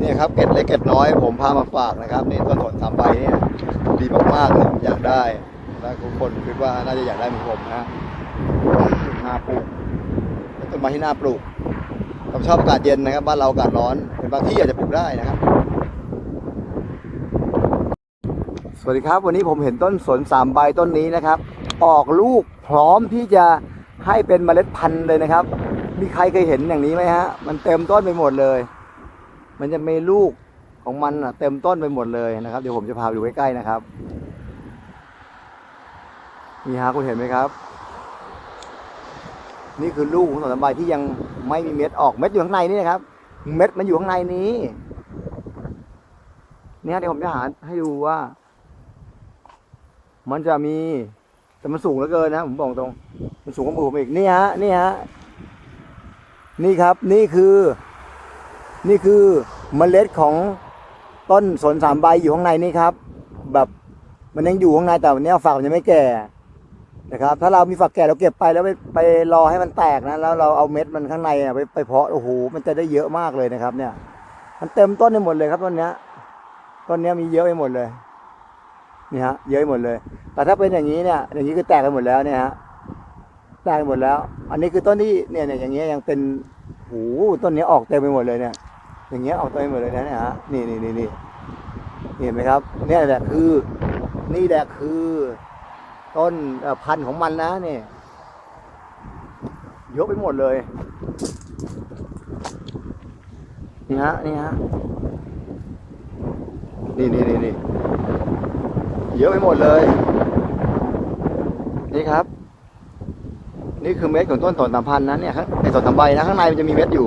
เนี่ยครับเกร็ดเล็กเกร็ดน้อย ผมพามาฝากนะครับนี่ต้นสนสามใบเนี่ยดีมากๆเลยอยากได้และทุกคนคิดว่าน่าจะอยากได้เหมือนผมนะนาปลูกต้นไม้ที่น่าปลูกผมชอบอากาศเย็นนะครับบ้านเราอากาศร้อนเป็นบางที่อาจจะปลูกได้นะครับ สวัสดีครับ วันนี้ผมเห็นต้นสนสามใบต้นนี้นะครับ ออกลูกพร้อมที่จะให้เป็นเมล็ดพันธุ์เลยนะครับ มีใครเคยเห็นอย่างนี้ไหมฮะ มันเต็มต้นไปหมดเลย มันจะมีลูกของมันอะเต็มต้นไปหมดเลยนะครับ เดี๋ยวผมจะพาไปดูใกล้ๆนะครับนี่ฮะคุณเห็นไหมครับ นี่คือลูกของสนามใบที่ยังไม่มีเม็ดออกเม็ดอยู่ข้างในนี่นะครับ เม็ดมันอยู่ข้างในนี้เนี่ยเดี๋ยวผมจะหาให้ดูว่า มันจะมีแต่มันสูงเหลือเกินนะผมบอกตรง มันสูงกว่ามือผมอีกนี่ฮะนี่ฮะนี่ครับ นี่คือ นี่คือเมล็ดของต้นสนสามใบอยู่ข้างในนี่ครับ แบบมันยังอยู่ข้างในแต่วันนี้ฝักมันยังไม่แก่นะครับ ถ้าเรามีฝักแก่เราเก็บไปแล้วไปไปรอให้มันแตกนะแล้วเราเอาเม็ดมันข้างในไปไปเพาะโอ้โหมันจะได้เยอะมากเลยนะครับ เนี่ย มันเต็มต้นไปหมดเลยครับต้นเนี้ยต้นเนี้ยมีเยอะไปหมดเลยนี่ฮะเยอะไปหมดเลย แต่ถ้าเป็นอย่างนี้เนี่ย อย่างนี้คือแตกกันหมดแล้วเนี่ยฮะแตกหมดแล้ว อันนี้คือต้นที่เนี่ยเนี่ยอย่างเงี้ยยังเป็นโอ้โหต้นนี้ออกเต็มไปหมดเลยเนี่ย อย่างเงี้ยออกเต็มไปหมดเลยนะเนี่ยฮะนี่นี่นี่นี่เห็นไหมครับ เนี่ยแหละคือ นี่แหละคือ ต้นพันธุ์ของมันนะเนี่ยเยอะไปหมดเลยนี่ฮะนี่ฮะนี่นี่นี่นี่เยอะไปหมดเลย นี่ครับ นี่คือเม็ดของต้นสนสามพันนะเนี่ยครับในสนสามใบนะข้างในมันจะมีเม็ดอยู่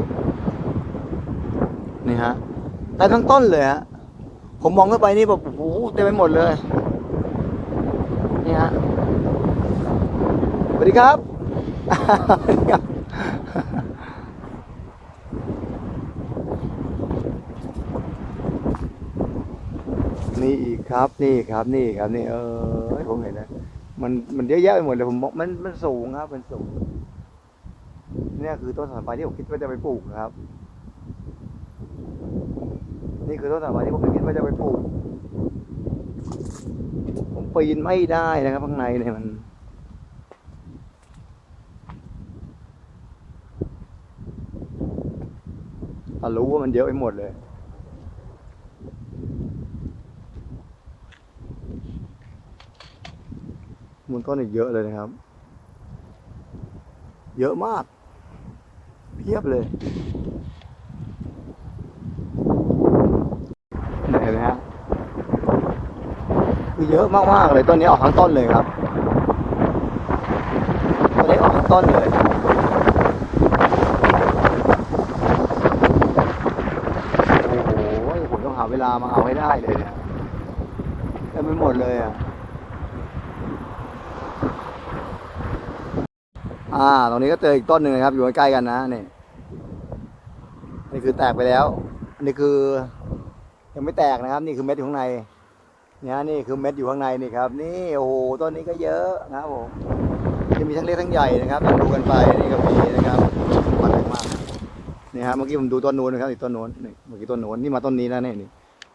นี่ฮะแต่ทั้งต้นเลยฮะผมมองเข้าไปนี่แบบโอ้โหเต็มไปหมดเลยนี่ฮะสวัสดีครับ นี่อีกครับ นี่ครับนี่ครับนี่เออผมเห็นนะมันมันเยอะแยะไปหมดเลยผมบอกมันมันสูงครับ มันสูงเนี่ยคือต้นสนไฟที่ผมคิดว่าจะไปปลูกนะครับ นี่คือต้นสนไฟที่ผมคิดว่าจะไปปลูก ผมปีนไม่ได้นะครับข้างในเนี่ยมันแต่รู้ว่ามันเยอะไปหมดเลยมูลต้นอีกเยอะเลยนะครับ เยอะมาก เพียบเลย เห็นไหมฮะคือเยอะมากๆเลยต้นนี้ออกทั้งต้นเลยครับต้นนี้ออกทั้งต้นเลยโอ้โหผมต้องหาเวลามาเอาให้ได้เลยเนี่ยเต็มไปหมดเลยอะอ่า ตรงนี้ก็เจออีกต้นหนึ่งนะครับ อยู่ใกล้กันนะนี่นี่คือแตกไปแล้วอันนี้คือ ยังไม่แตกนะครับ นี่คือเม็ดอยู่ข้างในเนี่ยนี่คือเม็ดอยู่ข้างในนี่ครับ นี่โอ้โหต้นนี้ก็เยอะนะครับผมจะมีทั้งเล็กทั้งใหญ่นะครับดูกันไปนี่ก็มีนะครับมันแรงมากนี่ฮะเมื่อกี้ผมดูต้นนู้นนะครับอีกต้นนู้นนี่เมื่อกี้ต้นนู้นนี่มาต้นนี้แล้วนี่นี่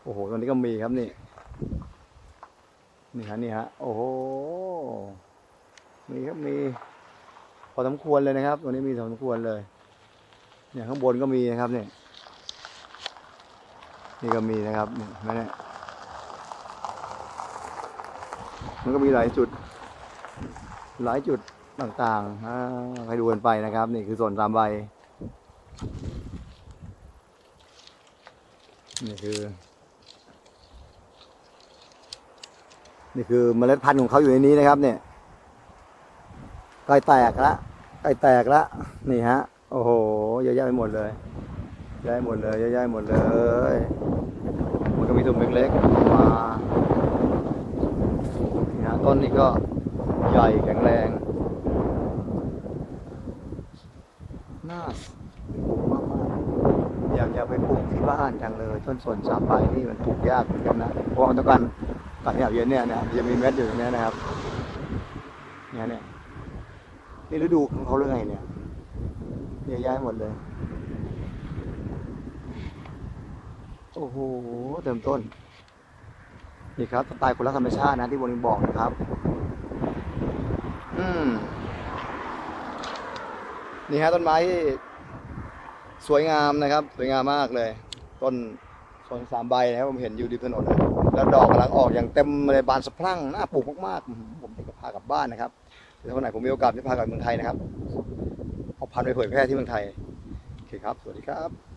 โอ้โหต้นนี้ก็มีครับนี่นี่ฮะนี่ฮะโอ้โหมีครับมีพอสมควรเลยนะครับ ตัวนี้มีพอสมควรเลยเนี่ยข้างบนก็มีนะครับเนี่ย นี่ก็มีนะครับเนี่เนี่ยมันก็มีหลายจุด หลายจุดต่างๆให้ดูกันไปนะครับ นี่คือส่วนสามใบ นี่คือ นี่คือเมล็ดพันธุ์ของเขาอยู่ในนี้นะครับ เนี่ยใกล้แตกละใกล้แตกละนี่ฮะ โอ้โหเยอะแยะไปหมดเลย ยอะแยหมดเลยยอะแยหมดเลย มันก็มีตุ่มเล็กๆมานี่ฮะต้นนี้ก็ใหญ่แข็งแรงน่าปลูกมากๆอยากจะไปปลูกที่บ้านจังเลยต้นสนสามใบนี่มันปลูกยากเหมือนกันนะเพราะว่ามันต้องการตัดให้เอาเย็นเนี่ยเนี่ยจะมีเม็ดอยู่ตรงนี้นะครับเนี่ยเนี่ยนี่ฤดูของเขาเรื่องไงเนี่ยเยอะแยะหมดเลย โอ้โหเติมต้น นี่ครับสไตล์คนรักธรรมชาตินะที่วนิงบอกนะครับ อืมนี่ฮะต้นไม้ที่สวยงามนะครับ สวยงามมากเลย ต้นสองสามใบนะครับผมเห็นอยู่ริมถนนนะแล้วดอกกำลังออกอย่างเต็มเลยบานสะพรั่งน่าปลูกมากๆผมจะพากลับบ้านนะครับเดี๋ยววันไหนผมมีโอกาสจะพากลับเมืองไทยนะครับเอาพันธุ์ไปเผยแพร่ที่เมืองไทยโอเคครับ สวัสดีครับ